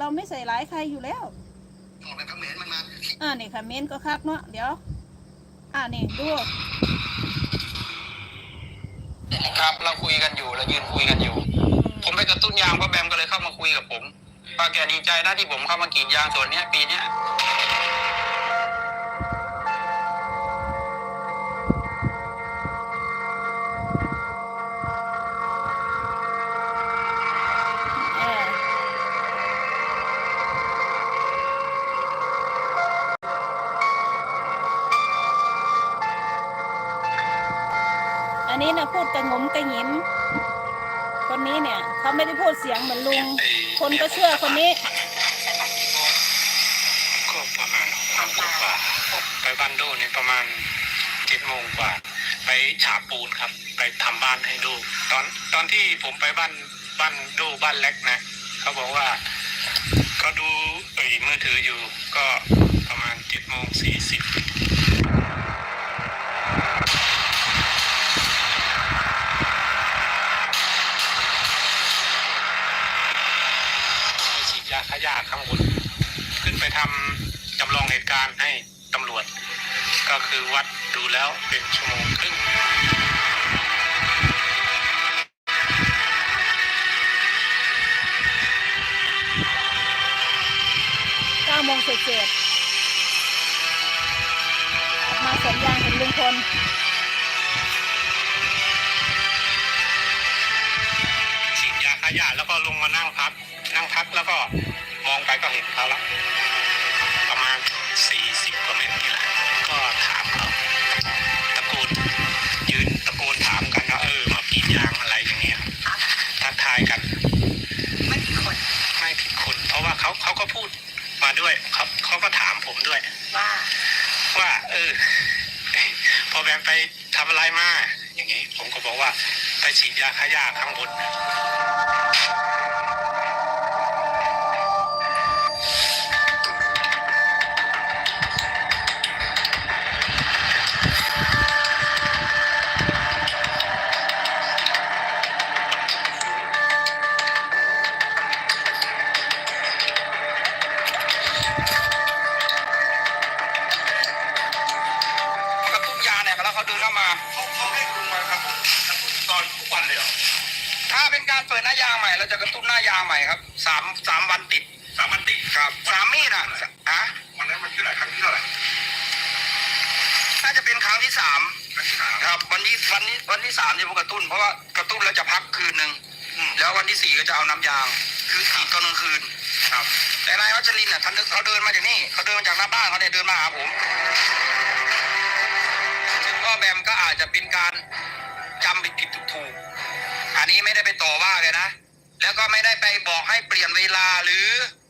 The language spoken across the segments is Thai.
เราไม่ใส่ร้ายใครอยู่แล้วออกไปเขมรมันมาอ่านี่ค่ะเมนก็คักเนาะเดี๋ยว อ่านี่ดูครับ เราคุยกันอยู่เรายืนคุยกันอยู่ ผมไปกระตุ้นยางพ่อแบมก็เลยเข้ามาคุยกับผมว่าแกดีใจนะที่ผมเข้ามากรีดยางส่วนเนี้ย ปีเนี้ย นนี้นะพูดกระงมกระหิม คนนี้เนี่ยเขาไม่ได้พูดเสียงเหมือนลุง คนก็เชื่อคนนี้ ก็ประมาณสามกว่าไปบ้านโดนี่ประมาณเจ็ดโมงกว่า ไปฉาบปูนครับ ไปทำบ้านให้ดู ตอนตอนที่ผมไปบ้านบ้านดูบ้านเล็กนะเขาบอกว่าเขาดูเอ้มือถืออยู่ก็ประมาณเจ็ดโมงสี่สิบ ไปฉีดยาฆ่าหญ้าข้างบนขึ้นไปทำจำลองเหตุการณ์ให้ตำรวจ ก็คือวัดดูแล้วเป็นชั่วโมงครึ่งเก้าโมงเสร็จเสร็จออกมาสัญญาณเห็นลุงพล กแล้วก็มองไปก็เห็นเขาแล้วประมาณสี่สิบกว่าเมตรนี่แหละก็ถามเขาตะโกนยืนตะโกนถามกันว่าเออมากรีดยางอะไรอย่างเงี้ยทักทายกัน ไม่ผิดคนไม่ผิดคน เพราะว่าเขาเขาก็พูดมาด้วยเขาเขาก็ถามผมด้วย ว่าว่า เออ พอแบมไปทำอะไรมาอย่างนี้ ผมก็บอกว่าไปฉีดยาฆ่าหญ้าข้างบน เนี่ยแล้วเขาเดินเข้ามาเขาเขาให้คุณมาครับตอนทุกวันเลยเหรอถ้าเป็นการเปิดหน้ายางใหม่เราจะกระตุ้นหน้ายางใหม่ครับสามสามวันติดสามวันติดครับสามมีดอะฮะวันนั้นมันที่ไหนครั้งที่เท่าไหร่น่าจะเป็นครั้งที่สามครั้งที่สามครับวันนี้วันนี้วันที่สามที่ผมกระตุ้นเพราะว่ากระตุ้นแล้วจะพักคืนหนึ่งอืมแล้ววันที่สี่ก็จะเอาน้ำยาง คือฉีดตอนกลางคืนครับ แต่นายวัชรินทร์น่ะท่านเขาเดินมาจากนี่เขาเดินมาจากหน้าบ้านเขาเนี่ยเดินมาหาผมซึ่งก็แบมก็ อาจจะเป็นการจำผิดผิดถูกถูกอันนี้ไม่ได้ไปต่อว่าเลยนะ แล้วก็ไม่ได้ไปบอกให้เปลี่ยนเวลาหรือ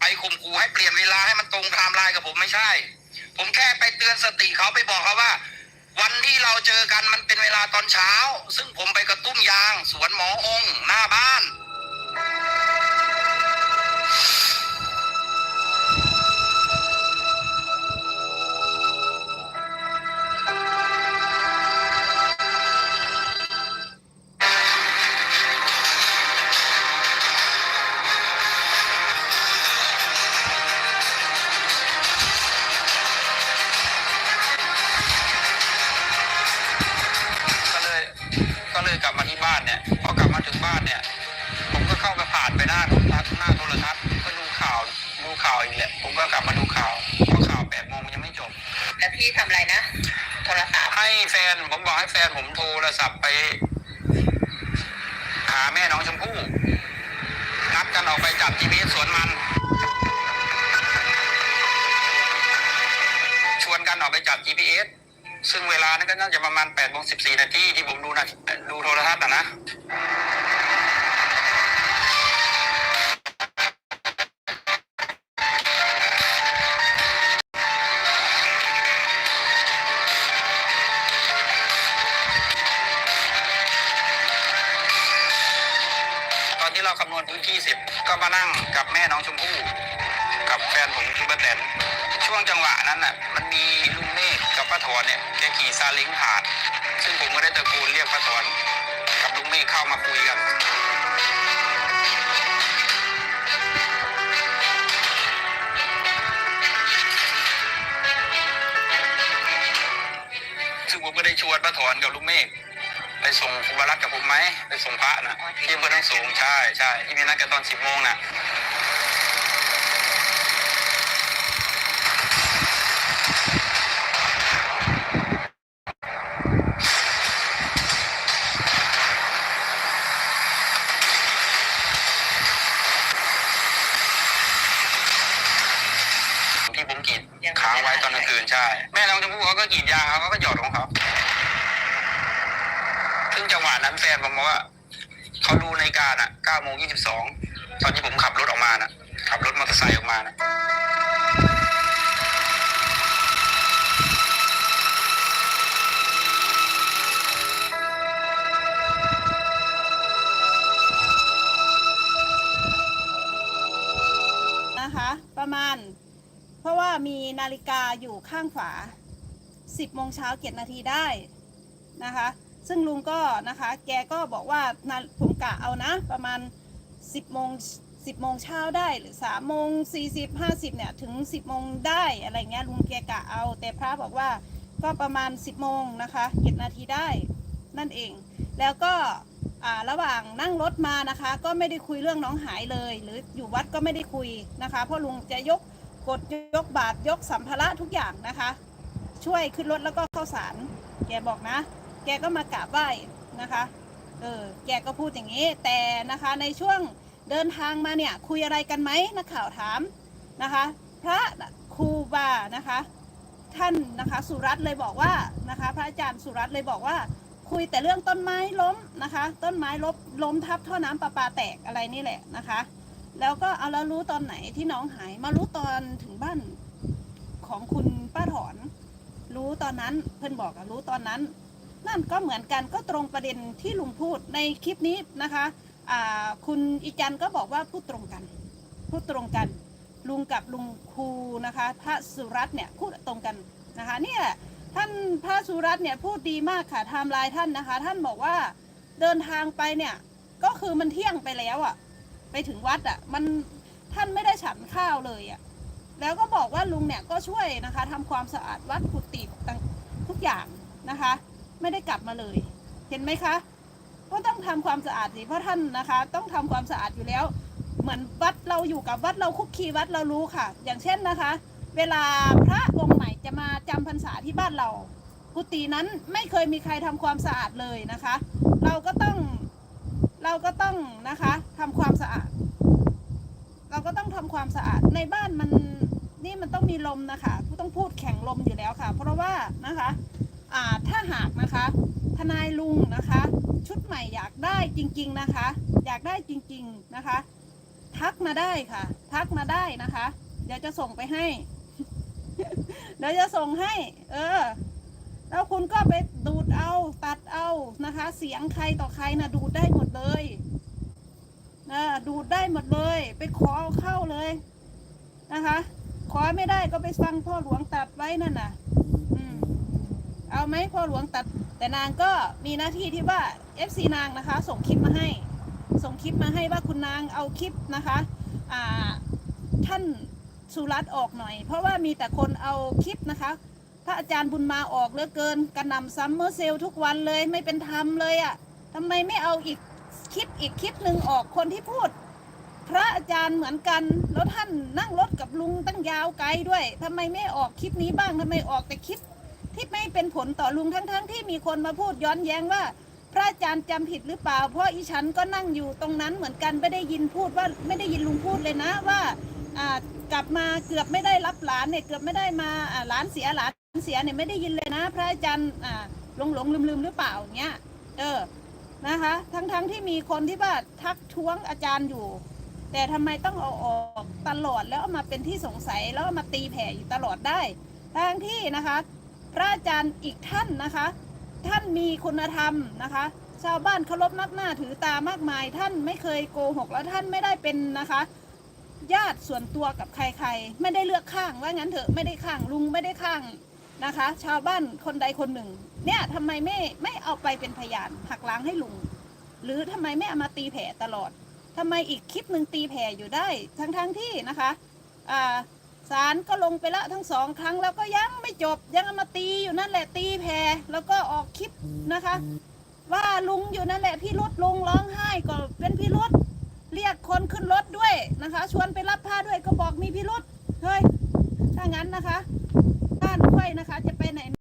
ไปข่มขู่ให้เปลี่ยนเวลาให้มันตรงไทม์ไลน์กับผมไม่ใช่ ผมแค่ไปเตือนสติเขาไปบอกเขาว่า วันที่เราเจอกันมันเป็นเวลาตอนเช้า ซึ่งผมไปกระตุ้มยาง สวนหมอองค์หน้าบ้าน ลยกลับมาที่บ้านเนี่ยพอกลับมาถึงบ้านเนี่ยผมก็เข้าไปผ่านไปหน้าโทรทัศน์หน้าโทรทัศน์ก็ดูข่าวดูข่าวอีกแหละผมก็กลับมาดูข่าวเพราะข่าวแปดโมงมันยังไม่จบ แล้วพี่ทำอะไรนะ โทรศัพท์ให้แฟนผมบอกให้แฟนผมโทรศัพท์ไปหาแม่น้องชมพู่นัดกันออกไปจับ GPS สวนมัน ชวนกันออกไปจับ GPS ซึ่งเวลานั้นก็น่าจะประมาณ8โมง14นาทีที่ผมดูนะดูโทรทัศน์อะนะตอนที่เราคำนวณพื้นที่เสร็จก็มานั่งกับแม่น้องชมพู่ กับแฟนผมคือป้าแตนช่วงจังหวะนั้นน่ะ มันมี ระถอนเนี่ยแกขี่ซาลิงผ่าน ซึ่งผมก็ได้ตะโกนเรียกพระถอนกับลุงเมฆเข้ามาคุยกันซึ่งผมก็ได้ชวนพระถอนกับลุงเมฆไปส่งครูบรัตกับผมไหมไปส่งพระนะที่เพื่อนให้สูงใช่ใช่ที่มีนัดกันตอนสิบโมงน่ะ ค้างไว้ตอนกลางคืนใช่ แม่น้องชมพู่เขาก็กรีดยางเขาก็หยอดของเขาซึ่งจังหวะนั้นแฟนผมบอกว่าเขาดูในาฬิการอะ9โมง22 ตอนที่ผมขับรถออกมาน่ะ ขับรถมอเตอร์ไซค์ออกมาน่ะนะคะ นาฬิกาอยู่ข้างฝา10โมงเช้าเจ็ดนาทีได้นะคะ ซึ่งลุงก็นะคะ แกก็บอกว่านาผมกะเอานะ ประมาณ 10โมง10โมงเช้าได้หรือ3โมง40 50เนี่ยถึง 10โมงได้อะไรเงี้ยลุงแกกะเอา แต่พระบอกว่าก็ประมาณ 10โมงนะคะเจ็ดนาทีได้นั่นเอง แล้วก็ระหว่างนั่งรถมานะคะ ก็ไม่ได้คุยเรื่องน้องหายเลย หรืออยู่วัดก็ไม่ได้คุยนะคะเพราะลุงจะยก กดยกบาตรยกสัมภาระทุกอย่างนะคะ ช่วยขึ้นรถแล้วก็เข้าสาร แกบอกนะ แกก็มากราบไหว้นะคะเออแกก็พูดอย่างนี้ แต่นะคะในช่วงเดินทางมาเนี่ยคุยอะไรกันไหมนักข่าวถามนะคะ พระครูบานะคะ ท่านนะคะสุรัตน์เลยบอกว่านะคะ พระอาจารย์สุรัตน์เลยบอกว่า คุยแต่เรื่องต้นไม้ล้มนะคะ ต้นไม้ล้มล้มทับท่อน้ำประปาแตกอะไรนี่แหละนะคะ แล้วก็เอาแล้วรู้ตอนไหนที่น้องหาย มารู้ตอนถึงบ้านของคุณป้าถอน รู้ตอนนั้นเพื่อนบอกอะรู้ตอนนั้น นั่นก็เหมือนกันก็ตรงประเด็นที่ลุงพูดในคลิปนี้นะคะคุณอีจันก็บอกว่าพูดตรงกัน พูดตรงกัน ลุงกับลุงครูนะคะ พระสุรัตน์เนี่ยพูดตรงกันนะคะเนี่ยท่านพระสุรัตน์เนี่ยพูดดีมากค่ะไทม์ไลน์ท่านนะคะ ท่านบอกว่าเดินทางไปเนี่ยก็คือมันเที่ยงไปแล้วอะ่ะ ไปถึงวัดอะ่ะมันท่านไม่ได้ฉันข้าวเลยอะ่ะแล้วก็บอกว่าลุงเนี่ยก็ช่วยนะคะทำความสะอาดวัดกุฏิต่างทุกอย่างนะคะ ไม่ได้กลับมาเลย เห็นไหมคะก็ต้องทำความสะอาดสิเพราะท่านนะคะ ต้องทำความสะอาดอยู่แล้ว เหมือนวัดเราอยู่กับวัดเราคุกคีวัดเรารู้ค่ะ อย่างเช่นนะคะ เวลาพระองค์ใหม่จะมาจำพรรษาที่บ้านเรากุฏินั้นไม่เคยมีใครทำความสะอาดเลยนะคะ เราก็ต้อง เราก็ต้องนะคะทำความสะอาด เราก็ต้องทำความสะอาดในบ้านมันนี่มันต้องมีลมนะคะต้องพูดแข่งลมอยู่แล้วค่ะ เพราะว่านะคะอ่าถ้าหากนะคะทนายลุงนะคะ ชุดใหม่อยากได้จริง ๆนะคะ อยากได้จริง ๆนะคะ ทักมาได้ค่ะ ทักมาได้นะคะ เดี๋ยวจะส่งไปให้ เดี๋ยวจะส่งให้ เออ แล้วคุณก็ไปดูดเอาตัดเอานะคะ เสียงใครต่อใครนะดูดได้หมดเลยนะดูดได้หมดเลย ไปขอเอาเข้าเลยนะคะ ขอไม่ได้ก็ไปฟังพ่อหลวงตัดไว้นั่นน่ะเอาไหมพ่อหลวงตัด แต่นางก็มีหน้าที่ที่ว่า FC นางนะคะ ส่งคลิปมาให้ ส่งคลิปมาให้ว่าคุณนางเอาคลิปนะคะอ่าท่านสุรัตออกหน่อย เพราะว่ามีแต่คนเอาคลิปนะคะ ระอาจารย์บุญมาออกเหลือเกินกระหน่ำซัมเมอร์เซลทุกวันเลยไม่เป็นธรรมเลยอะ่ะทำไมไม่เอาอีกคลิปอีกคลิปหนึ่งออกคนที่พูด พระอาจารย์เหมือนกันแล้วท่านนั่งรถกับลุงตั้งยาวไกลด้วยทำไมไม่ออกคลิปนี้บ้างทำไมออกแต่คลิปที่ไม่เป็นผลต่อลุงทั้งๆทที่มีคนมาพูดย้อนแย้งว่า พระอาจารย์จำผิดหรือเปล่า เพราะอีฉันก็นั่งอยู่ตรงนั้นเหมือนกันไม่ได้ยินพูดว่าไม่ได้ยินลุงพูดเลยนะว่าอ่ากลับมาเกือบไม่ได้รับหลานเนี่ยเกือบไม่ได้มาอ่าหลานเสียหลาน เสียเนี่ยไม่ได้ยินเลยนะ พระอาจารย์อ่าหลงหลงลืมลืมหรือเปล่าอย่างเงี้ยเออนะคะ ทั้งๆทที่มีคนที่ว่าทักท้วงอาจารย์อยู่ แต่ทำไมต้องเอาออกตลอดแล้วเอามาเป็นที่สงสัยแล้วเอามาตีแผ่อยู่ตลอดได้ทั้งที่นะคะ พระอาจารย์อีกท่านนะคะ ท่านมีคุณธรรมนะคะ ชาวบ้านเคารพนับหน้าถือตามากมาย ท่านไม่เคยโกหกแล้วท่านไม่ได้เป็นนะคะญาติส่วนตัวกับใครๆ ไม่ได้เลือกข้างว่างั้นเถอะไม่ได้ข้างลุงไม่ได้ข้าง นะคะ ชาวบ้านคนใดคนหนึ่ง เนี่ยทำไมไม่ไม่เอาไปเป็นพยานหักล้างให้ลุง หรือทำไมไม่เอามาตีแผ่ตลอดทำไมอีกคลิปหนึ่งตีแผ่อยู่ได้ทั้งๆที่นะคะอ่าศาลก็ลงไปแล้วทั้งสองครั้งแล้วก็ยังไม่จบยังเอามาตีอยู่นั่นแหละตีแพรแล้วก็ออกคลิปนะคะ ว่าลุงอยู่นั่นแหละพี่รุดลุงร้องไห้ก็เป็นพี่รุดเรียกคนขึ้นรถด้วยนะคะ ชวนไปรับผ้าด้วยก็บอกมีพี่รุดเฮ้ยถ้างั้นนะคะ ไฟนะคะ จะไปไหน